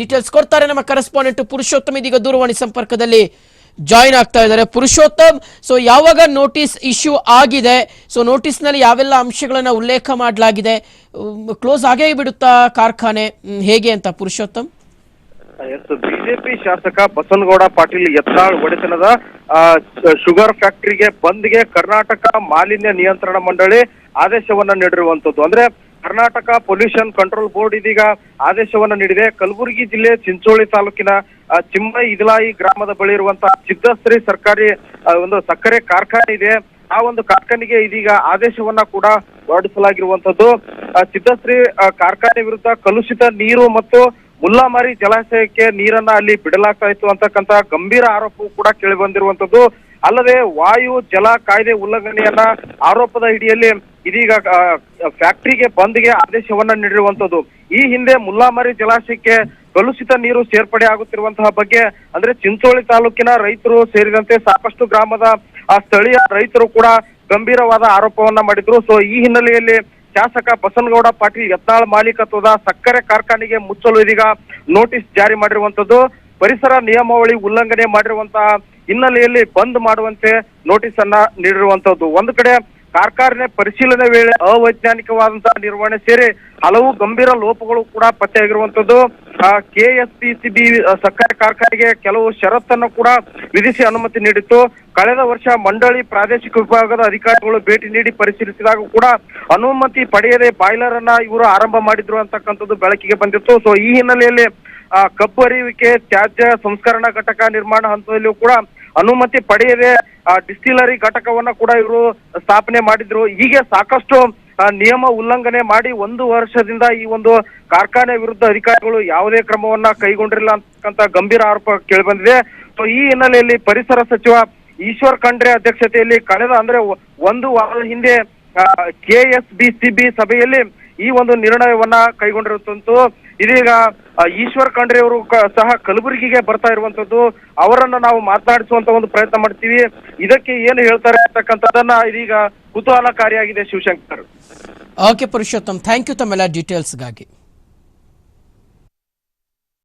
Details ಕೊಡ್ತಾರೆ ನಮ್ಮ correspondent Purushottam. ಇದೀಗ ದೂರವಾಣಿ ಸಂಪರ್ಕದಲ್ಲಿ ಜಾಯಿನ್ ಆಗ್ತಾ ಇದ್ದಾರೆ. ಪುರುಷೋತ್ತಮ್ ಸೊ ಯಾವಾಗ ನೋಟಿಸ್ ಇಶ್ಯೂ ಆಗಿದೆ? ಸೊ ನೋಟಿಸ್ನಲ್ಲಿ ಯಾವೆಲ್ಲ ಅಂಶಗಳನ್ನ ಉಲ್ಲೇಖ ಮಾಡಲಾಗಿದೆ? ಕ್ಲೋಸ್ ಆಗೇ ಬಿಡುತ್ತಾ ಕಾರ್ಖಾನೆ? ಹೇಗೆ ಅಂತ ಪುರುಷೋತ್ತಮ್? ಬಿಜೆಪಿ ಶಾಸಕ ಬಸನಗೌಡ ಪಾಟೀಲ್ ಯತ್ನಾಳ್ ಒಡೆತನದ ಶುಗರ್ ಫ್ಯಾಕ್ಟರಿಗೆ ಬಂದ್ಗೆ ಕರ್ನಾಟಕ ಮಾಲಿನ್ಯ ನಿಯಂತ್ರಣ ಮಂಡಳಿ ಆದೇಶವನ್ನ ನೀಡಿರುವಂತದ್ದು. ಅಂದ್ರೆ ಕರ್ನಾಟಕ ಪೊಲ್ಯೂಷನ್ ಕಂಟ್ರೋಲ್ ಬೋರ್ಡ್ ಇದೀಗ ಆದೇಶವನ್ನ ನೀಡಿದೆ. ಕಲಬುರಗಿ ಜಿಲ್ಲೆ ಚಿಂಚೋಳಿ ತಾಲೂಕಿನ ಚಿಮ್ಮ ಇದ್ಲಾಯಿ ಗ್ರಾಮದ ಬಳಿ ಇರುವಂತಹ ಸಿದ್ದಶ್ರೀ ಸರ್ಕಾರಿ ಒಂದು ಸಕ್ಕರೆ ಕಾರ್ಖಾನೆ ಇದೆ. ಆ ಒಂದು ಕಾರ್ಖಾನೆಗೆ ಇದೀಗ ಆದೇಶವನ್ನ ಕೂಡ ಹೊರಡಿಸಲಾಗಿರುವಂತದ್ದು ಸಿದ್ದಶ್ರೀ ಕಾರ್ಖಾನೆ ವಿರುದ್ಧ ಕಲುಷಿತ ನೀರು ಮತ್ತು ಮುಲ್ಲಾಮಾರಿ ಜಲಾಶಯಕ್ಕೆ ನೀರನ್ನ ಅಲ್ಲಿ ಬಿಡಲಾಗ್ತಾ ಇತ್ತು ಅಂತಕ್ಕಂತ ಗಂಭೀರ ಆರೋಪವು ಕೂಡ ಕೇಳಿ ಬಂದಿರುವಂತದ್ದು ಅಲ್ಲದೆ ವಾಯು, ಜಲ, ಕಾಯ್ದೆ ಉಲ್ಲಂಘನೆಯನ್ನ ಆರೋಪದ ಹಿಡಿಯಲ್ಲಿ ಇದೀಗ ಫ್ಯಾಕ್ಟರಿಗೆ ಬಂದ್ಗೆ ಆದೇಶವನ್ನ ನೀಡಿರುವಂತದ್ದು. ಈ ಹಿಂದೆ ಮುಲ್ಲಾಮರಿ ಜಲಾಶಯಕ್ಕೆ ಕಲುಷಿತ ನೀರು ಸೇರ್ಪಡೆ ಆಗುತ್ತಿರುವಂತಹ ಬಗ್ಗೆ, ಅಂದ್ರೆ ಚಿಂಚೋಳಿ ತಾಲೂಕಿನ ರೈತರು ಸೇರಿದಂತೆ ಸಾಕಷ್ಟು ಗ್ರಾಮದ, ಆ ಸ್ಥಳೀಯ ರೈತರು ಕೂಡ ಗಂಭೀರವಾದ ಆರೋಪವನ್ನ ಮಾಡಿದ್ರು. ಸೊ ಈ ಹಿನ್ನೆಲೆಯಲ್ಲಿ ಶಾಸಕ ಬಸನಗೌಡ ಪಾಟೀಲ್ ಯತ್ನಾಳ್ ಮಾಲೀಕತ್ವದ ಸಕ್ಕರೆ ಕಾರ್ಖಾನೆಗೆ ಮುಚ್ಚಲು ಇದೀಗ ನೋಟಿಸ್ ಜಾರಿ ಮಾಡಿರುವಂತದ್ದು. ಪರಿಸರ ನಿಯಮಾವಳಿ ಉಲ್ಲಂಘನೆ ಮಾಡಿರುವಂತಹ ಹಿನ್ನೆಲೆಯಲ್ಲಿ ಬಂದ್ ಮಾಡುವಂತೆ ನೋಟಿಸ್ ಅನ್ನ ನೀಡಿರುವಂತದ್ದು. ಒಂದು ಕಡೆ ಕಾರ್ಖಾನೆ ಪರಿಶೀಲನೆ ವೇಳೆ ಅವೈಜ್ಞಾನಿಕವಾದಂತಹ ನಿರ್ವಹಣೆ ಸೇರಿ ಹಲವು ಗಂಭೀರ ಲೋಪಗಳು ಕೂಡ ಪತ್ತೆಯಾಗಿರುವಂತದ್ದು K S P C B ಸಕ್ಕರೆ ಕಾರ್ಖಾನೆಗೆ ಕೆಲವು ಷರತ್ತನ್ನು ಕೂಡ ವಿಧಿಸಿ ಅನುಮತಿ ನೀಡಿತ್ತು. ಕಳೆದ ವರ್ಷ ಮಂಡಳಿ ಪ್ರಾದೇಶಿಕ ವಿಭಾಗದ ಅಧಿಕಾರಿಗಳು ಭೇಟಿ ನೀಡಿ ಪರಿಶೀಲಿಸಿದಾಗ ಕೂಡ ಅನುಮತಿ ಪಡೆಯದೆ ಬಾಯ್ಲರ್ ಅನ್ನ ಇವರು ಆರಂಭ ಮಾಡಿದ್ರು ಅಂತಕ್ಕಂಥದ್ದು ಬೆಳಕಿಗೆ ಬಂದಿತ್ತು. ಸೊ ಈ ಹಿನ್ನೆಲೆಯಲ್ಲಿ ಕಬ್ಬು ಅರಿಯುವಿಕೆ ತ್ಯಾಜ್ಯ ಸಂಸ್ಕರಣಾ ಘಟಕ ನಿರ್ಮಾಣ ಹಂತದಲ್ಲಿಯೂ ಕೂಡ ಅನುಮತಿ ಪಡೆಯದೆ ಡಿಸ್ಟಿಲರಿ ಘಟಕವನ್ನ ಕೂಡ ಇವರು ಸ್ಥಾಪನೆ ಮಾಡಿದ್ರು. ಹೀಗೆ ಸಾಕಷ್ಟು ನಿಯಮ ಉಲ್ಲಂಘನೆ ಮಾಡಿ ಒಂದು ವರ್ಷದಿಂದ ಈ ಒಂದು ಕಾರ್ಖಾನೆ ವಿರುದ್ಧ ಅಧಿಕಾರಿಗಳು ಯಾವುದೇ ಕ್ರಮವನ್ನ ಕೈಗೊಂಡಿರಲಿಲ್ಲ ಅಂತಕ್ಕಂತ ಗಂಭೀರ ಆರೋಪ ಕೇಳಿಬಂದಿದೆ. ಸೊ ಈ ಹಿನ್ನೆಲೆಯಲ್ಲಿ ಪರಿಸರ ಸಚಿವ ಈಶ್ವರ್ ಖಂಡ್ರೆ ಅಧ್ಯಕ್ಷತೆಯಲ್ಲಿ ಕಳೆದ, ಅಂದ್ರೆ, ಒಂದು ವಾರದ ಹಿಂದೆ K S B C B ಸಭೆಯಲ್ಲಿ ಈ ಒಂದು ನಿರ್ಣಯವನ್ನ ಕೈಗೊಂಡಿರುವಂತದ್ದು, ಇದೀಗ ಈಶ್ವರ್ ಖಂಡ್ರೆ ಅವರು ಸಹ ಕಲಬುರಗಿಗೆ ಬರ್ತಾ ಇರುವಂತದ್ದು, ಅವರನ್ನ ನಾವು ಮಾತನಾಡಿಸುವಂತ ಒಂದು ಪ್ರಯತ್ನ ಮಾಡ್ತೀವಿ. ಇದಕ್ಕೆ ಏನು ಹೇಳ್ತಾರೆ ಅಂತಕ್ಕಂಥದ್ದನ್ನ ಇದೀಗ ಕುತೂಹಲಕಾರಿಯಾಗಿದೆ Shivashankar. Okay Purushottam thank you ತಮ್ಮೆಲ್ಲ ಡೀಟೇಲ್ಸ್ಗಾಗಿ